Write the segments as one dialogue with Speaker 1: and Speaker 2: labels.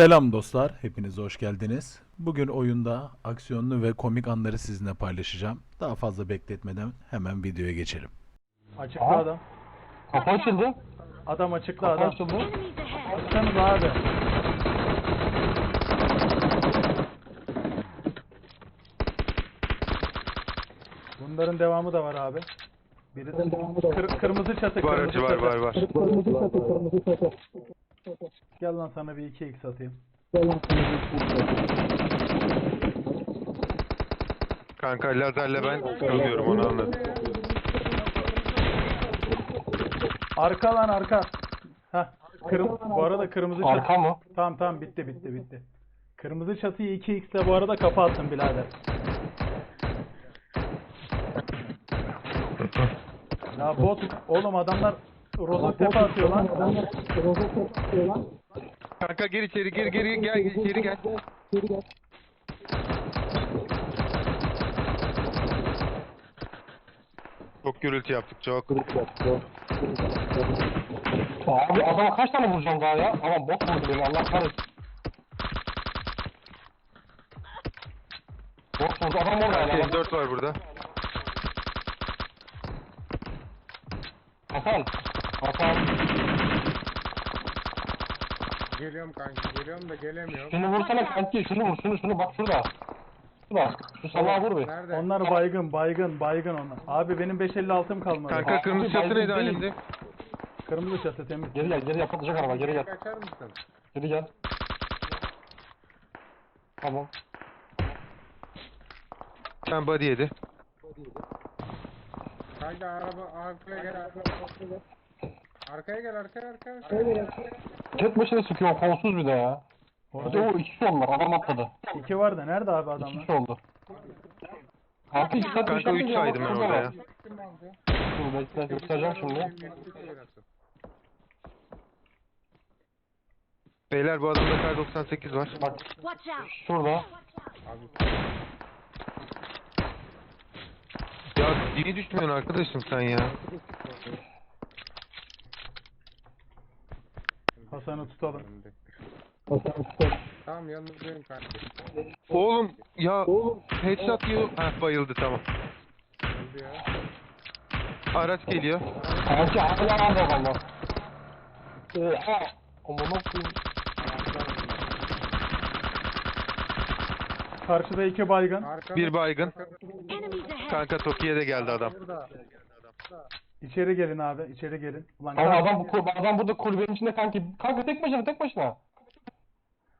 Speaker 1: Selam dostlar, hepiniz hoş geldiniz. Bugün oyunda aksiyonlu ve komik anları sizinle paylaşacağım. Daha fazla bekletmeden hemen videoya geçelim.
Speaker 2: Açıkta
Speaker 3: Aa.
Speaker 2: adam.
Speaker 3: Kapı açıldı.
Speaker 2: Adam açıkta
Speaker 3: Kapı
Speaker 2: adam.
Speaker 3: açıldı.
Speaker 2: Baksanız abi. Bunların devamı da var abi. Biri de Kır- kırmızı çatı,
Speaker 4: Var
Speaker 2: kırmızı
Speaker 4: var
Speaker 2: çatı.
Speaker 4: var var.
Speaker 3: Kırmızı çatı, kırmızı çatı.
Speaker 2: Gel lan sana bir 2x atayım.
Speaker 4: Kanka lazerle ben kırılıyorum onu anladım.
Speaker 2: Arka lan arka. Heh. Kırm bu arada kırmızı çatı.
Speaker 3: Arka mı?
Speaker 2: Tamam tamam bitti bitti bitti. Kırmızı çatıyı 2x ile bu arada kapı attım birader. Ya bot oğlum adamlar rozok tepe atıyor lan.
Speaker 4: Kanka gir içeri gir gir gel içeri gel. Çok gürültü yaptık çok.
Speaker 3: Abi adama kaç tane vuracağım daha ya? Ama bot vurdu beni Allah kahretsin. Bot vurdu adam orada ya.
Speaker 4: M4 var burada.
Speaker 3: Hasan. Hasan.
Speaker 5: Geliyorum kanki geliyorum da gelemiyorum.
Speaker 3: Şunu vursana kanki. Şunu vur. Şunu şunu bak şurada. Şurada. Şu salağa vur bir.
Speaker 5: Nerede?
Speaker 2: Onlar baygın baygın baygın onlar. Abi benim 556'm kalmadı.
Speaker 4: Kanka kırmızı çatı neydi halimde?
Speaker 2: Kırmızı çatı temiz.
Speaker 3: Geri gel. Geri gel. Patlayacak araba. Geri gel.
Speaker 5: Kaçar mısın?
Speaker 3: Geri gel. Tamam.
Speaker 4: Sen body yedi.
Speaker 5: Kanka araba arkaya gel arkaya gel. Arkaya gel arkaya arkaya. arkaya.
Speaker 3: Tek başına sıkıyor. Kolsuz bir de ya. Hadi
Speaker 2: Orada
Speaker 3: o ikisi onlar. Adam atladı.
Speaker 2: iki var da nerede abi adamlar?
Speaker 3: İkisi oldu. Kanka iki saat
Speaker 4: Kanka 3 saydım ben orada ya.
Speaker 3: Dur bekle. Göstereceğim şimdi.
Speaker 4: Beyler bu adamda kar 98 var.
Speaker 3: Bak
Speaker 6: Watch out!
Speaker 3: şurada.
Speaker 4: Ya niye düşmüyorsun arkadaşım sen ya?
Speaker 2: Hasan'ı tutalım.
Speaker 5: Tamam yanınızdayım kanki.
Speaker 4: Oğlum ya headshot yiyor. Heh bayıldı tamam.
Speaker 5: Öldü ya.
Speaker 4: Araç geliyor.
Speaker 3: Kanki hala anda. Oha. Amına koyayım.
Speaker 2: Karşıda iki baygın.
Speaker 5: Arkada-
Speaker 4: Bir baygın.
Speaker 6: Enemies ahead!
Speaker 4: Kanka Toki'ye de geldi adam.
Speaker 5: Burada.
Speaker 2: İçeri gelin abi içeri gelin. Ulan
Speaker 3: Kanka adam, bu adam burada kulübenin içinde kanki. Kanka tek başına tek başına.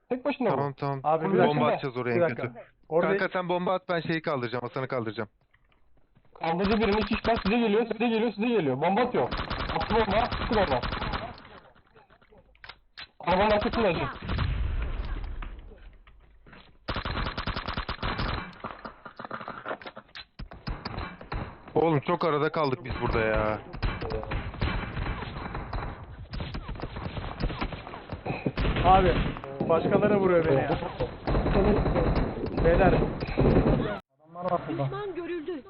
Speaker 3: Tek başına bu.
Speaker 4: Tamam tamam.
Speaker 2: Abi bir dakika.
Speaker 4: Bomba atacağız
Speaker 2: Bir
Speaker 4: oraya en
Speaker 2: dakika.
Speaker 4: kötü.
Speaker 2: Orada
Speaker 4: Kanka sen bomba at ben şeyi kaldıracağım. Hasan'ı kaldıracağım.
Speaker 3: Kaldırıcı birini iki kişiler size geliyor, size geliyor, size geliyor. Bomba atıyor. Attı bomba, sıkı bomba. Arabanın arkasında acı.
Speaker 4: Oğlum çok arada kaldık biz burada ya.
Speaker 2: abi başkaları vuruyor beni ya. Beyler. Adamlar var burada.
Speaker 6: Düşman görüldü.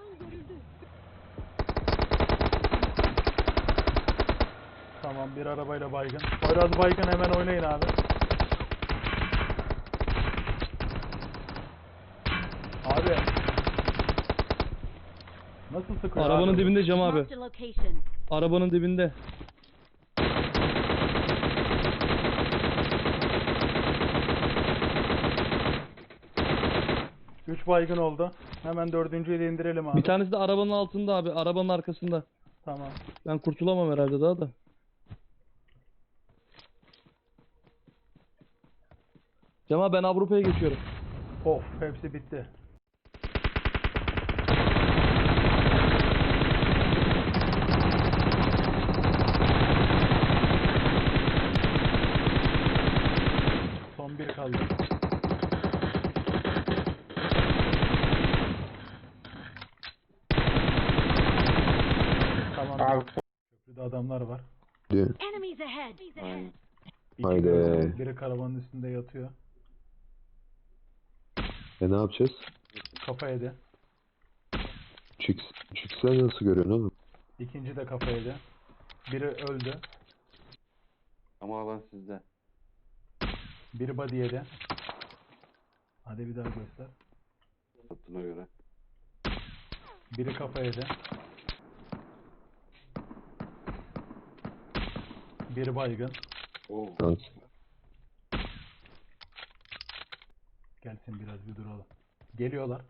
Speaker 2: Tamam bir arabayla baygın. Biraz baygın hemen oynayın abi. Abi. Nasıl sıkıyor
Speaker 7: Arabanın
Speaker 2: abi?
Speaker 7: dibinde Cem abi.
Speaker 6: Marked a location.
Speaker 7: Arabanın dibinde.
Speaker 2: Üç baygın oldu. Hemen dördüncüyü de indirelim abi.
Speaker 7: Bir tanesi de arabanın altında abi. Arabanın arkasında.
Speaker 2: Tamam.
Speaker 7: Ben kurtulamam herhalde daha da. Cem abi ben Avrupa'ya geçiyorum.
Speaker 2: Of hepsi bitti. Son bir kaldı. Tamam.
Speaker 5: Abi
Speaker 2: Köprüde adamlar var.
Speaker 6: Enemies ahead!
Speaker 8: Haydi.
Speaker 2: karavan- Biri karavanın üstünde yatıyor.
Speaker 8: E ne yapacağız?
Speaker 2: Kafa yedi.
Speaker 8: Çıks, çıksa nasıl görüyorsun oğlum?
Speaker 2: İkinci de kafa yedi. Biri öldü.
Speaker 9: Ama alan sizde.
Speaker 2: Biri body yedi. Hadi bir daha göster.
Speaker 8: Hattına göre.
Speaker 2: Biri kafa yedi. Biri baygın.
Speaker 8: Tamam.
Speaker 2: Gelsin biraz bir duralım. Geliyorlar.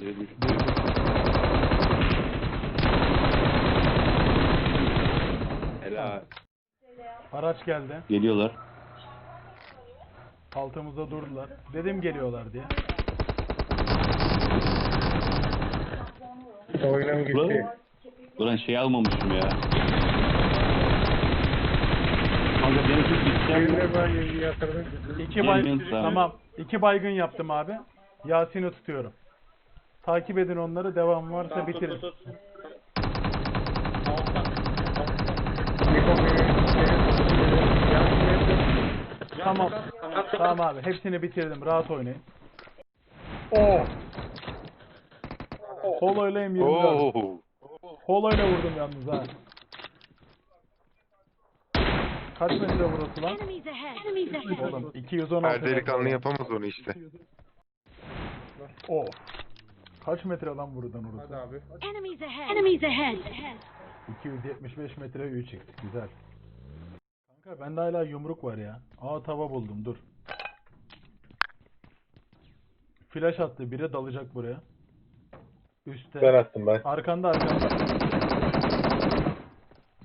Speaker 8: Helal.
Speaker 2: Araç geldi.
Speaker 8: Geliyorlar.
Speaker 2: Altımızda durdular. Dedim geliyorlar diye.
Speaker 5: Oyuna mı gitti?
Speaker 8: Ulan şey almamışım ya. Kanka beni tut gideceğim.
Speaker 5: Birine ben yatırdım.
Speaker 2: İki bay
Speaker 8: Gelin, tamam.
Speaker 2: tamam. İki baygın yaptım abi. Yasin'i tutuyorum. Takip edin onları. Devam varsa bitirin. Tamam. Tamam abi. Hepsini bitirdim. Rahat oynayın. Oo. Holo'yla M24.
Speaker 4: Oo.
Speaker 2: Holo'yla vurdum yalnız ha. Kaç metre burası lan? Oğlum 216
Speaker 4: Her delikanlı yapamaz onu işte.
Speaker 2: O. Kaç metre lan buradan orası?
Speaker 5: Hadi abi.
Speaker 6: Enemies ahead. Enemies ahead.
Speaker 2: 275 metre 3x. Güzel. Kanka bende hala yumruk var ya. Aa tava buldum dur. Flash attı biri dalacak buraya. Üste.
Speaker 3: Ben attım ben.
Speaker 2: Arkanda arkanda.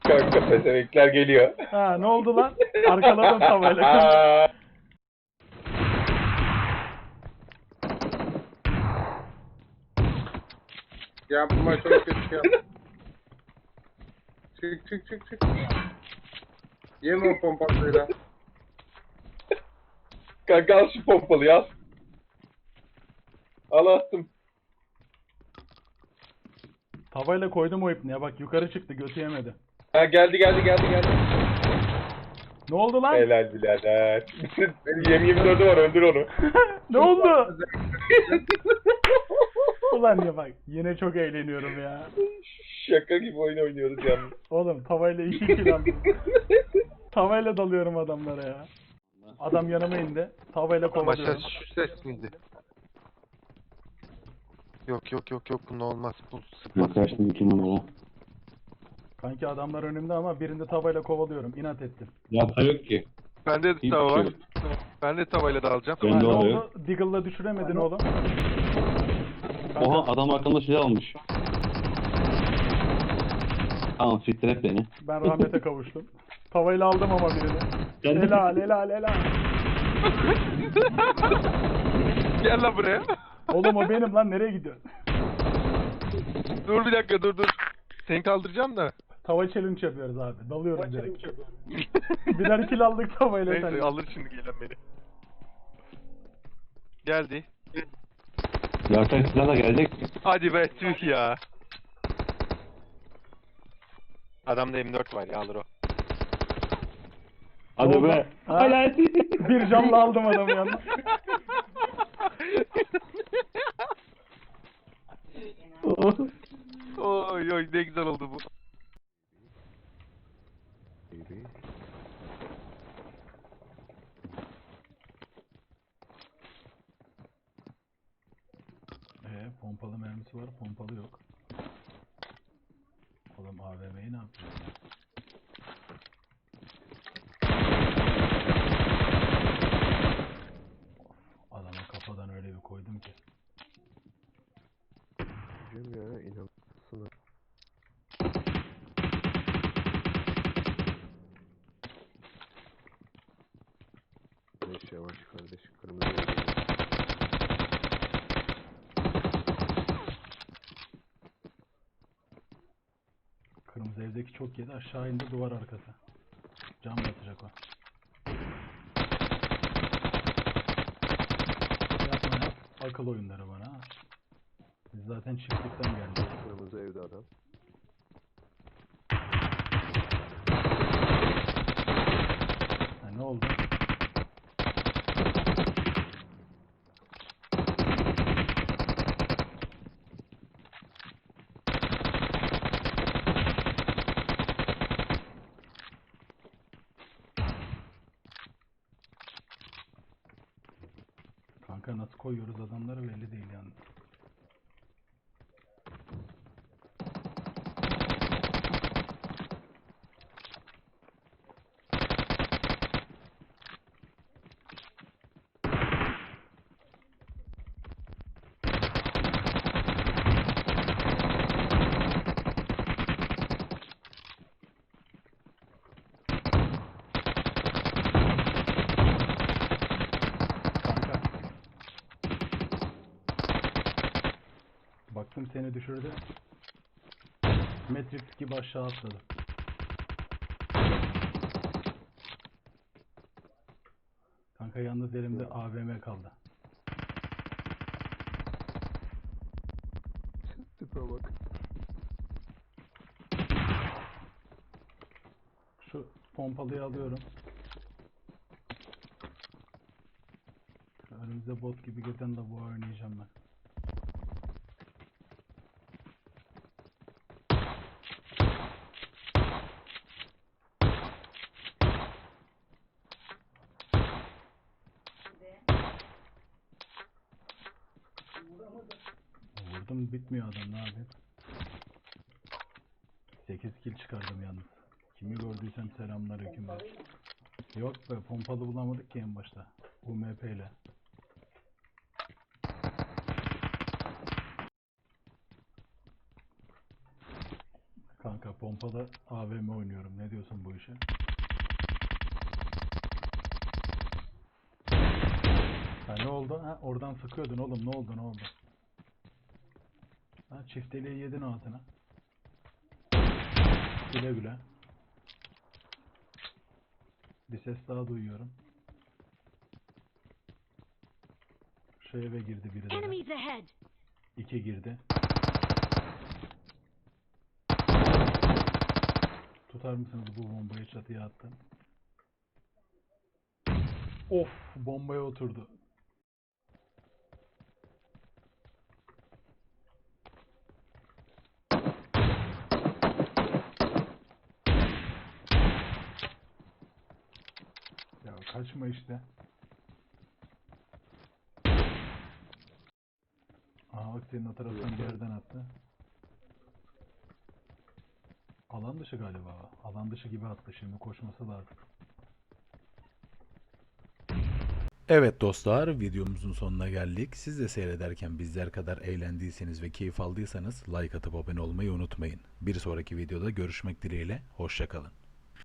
Speaker 3: Kanka pezevenkler geliyor.
Speaker 2: Ha ne oldu lan? Arkaladım tavayla.
Speaker 5: Yapma çok kötü yap. Çık çık çık çık. Yeme o pompasıyla.
Speaker 3: Kanka al şu pompalıyı al. Al attım.
Speaker 2: Tavayla koydum o ipneye bak yukarı çıktı götü yemedi.
Speaker 3: Ha geldi geldi geldi geldi.
Speaker 2: Ne oldu lan?
Speaker 3: Helal birader. Yem 24'ü var öldür onu.
Speaker 2: ne oldu? Ulan ya bak yine çok eğleniyorum ya.
Speaker 3: Şaka gibi oyun oynuyoruz yalnız.
Speaker 2: Oğlum tavayla iki kill aldım. Tavayla dalıyorum adamlara ya. Adam yanıma indi. Tavayla
Speaker 4: Maşa
Speaker 2: kovalıyorum.
Speaker 4: şu ses miydi? Yok yok yok yok bunun olmaz. Bu sıkmaz.
Speaker 8: iki numara.
Speaker 2: Kanki adamlar önümde ama birinde tavayla kovalıyorum. İnat ettim.
Speaker 8: Yapa yok ki.
Speaker 4: Bende de tava
Speaker 8: şey
Speaker 4: var. Ben de tavayla da alacağım.
Speaker 8: Ben
Speaker 2: ne oldu? Deagle'la düşüremedin oğlum. Kanka,
Speaker 8: Oha adam arkamda silah almış. Tamam siktir et beni.
Speaker 2: ben rahmete kavuştum. Tavayla aldım ama birini.
Speaker 8: De-
Speaker 2: Helal helal helal.
Speaker 4: Gel lan buraya.
Speaker 2: Oğlum o benim lan nereye gidiyorsun?
Speaker 4: dur bir dakika dur dur. Seni kaldıracağım da.
Speaker 2: Tava challenge yapıyoruz abi. Dalıyoruz direkt. Birer kill aldık tavayla
Speaker 4: Neyse
Speaker 2: sen.
Speaker 4: alır şimdi gelen beni. Geldi.
Speaker 8: Yarsak silah da gelecek.
Speaker 4: Hadi be tüh ya. Adamda M4 var ya alır o.
Speaker 8: Hadi be.
Speaker 2: Ha? Bir canlı aldım adamı yanına.
Speaker 4: oy oy ne güzel oldu bu.
Speaker 2: Ee, pompalı mermisi var, pompalı yok. Oğlum AVM'yi ne yapacağız? Of, adama kafadan öyle bir koydum ki.
Speaker 8: ya inanılsın. Yavaş yavaş kardeş kırmızı.
Speaker 2: Evdeki çok yedi, aşağı indi duvar arkası. Cam batacak o. Yapma yap, akıl oyunları bana. Biz zaten çiftlikten geldik.
Speaker 8: Kırmızı evde adam.
Speaker 2: Ha, ne oldu? Kanka nasıl koyuyoruz adamları belli değil yani. Kanka. Baktım seni düşürdü. Matrix gibi aşağı atladı. Kanka yalnız elimde AVM kaldı.
Speaker 8: Tipe bak.
Speaker 2: Şu pompalıyı alıyorum. Önümüze bot gibi gezen de bu oynayacağım ben. Vurdum bitmiyor adam ne yapayım? 8 kill çıkardım yalnız. Kimi gördüysem selamünaleyküm be. Yok be pompalı bulamadık ki en başta. UMP ile. Kanka pompalı AVM oynuyorum. Ne diyorsun bu işe? Ha ne oldu? Ha oradan sıkıyordun oğlum. Ne oldu ne oldu? Ha çifteliği yedin ağzına. Güle güle. Bir ses daha duyuyorum. Şu eve girdi biri
Speaker 6: ahead!
Speaker 2: İki girdi. Tutar mısınız bu bombayı çatıya attım. Of bombaya oturdu. Ya kaçma işte. Aha bak senin o taraftan bir yerden attı. Alan dışı galiba. Alan dışı gibi attı şimdi koşması lazım.
Speaker 1: Evet dostlar videomuzun sonuna geldik. Siz de seyrederken bizler kadar eğlendiyseniz ve keyif aldıysanız like atıp abone olmayı unutmayın. Bir sonraki videoda görüşmek dileğiyle. Hoşçakalın.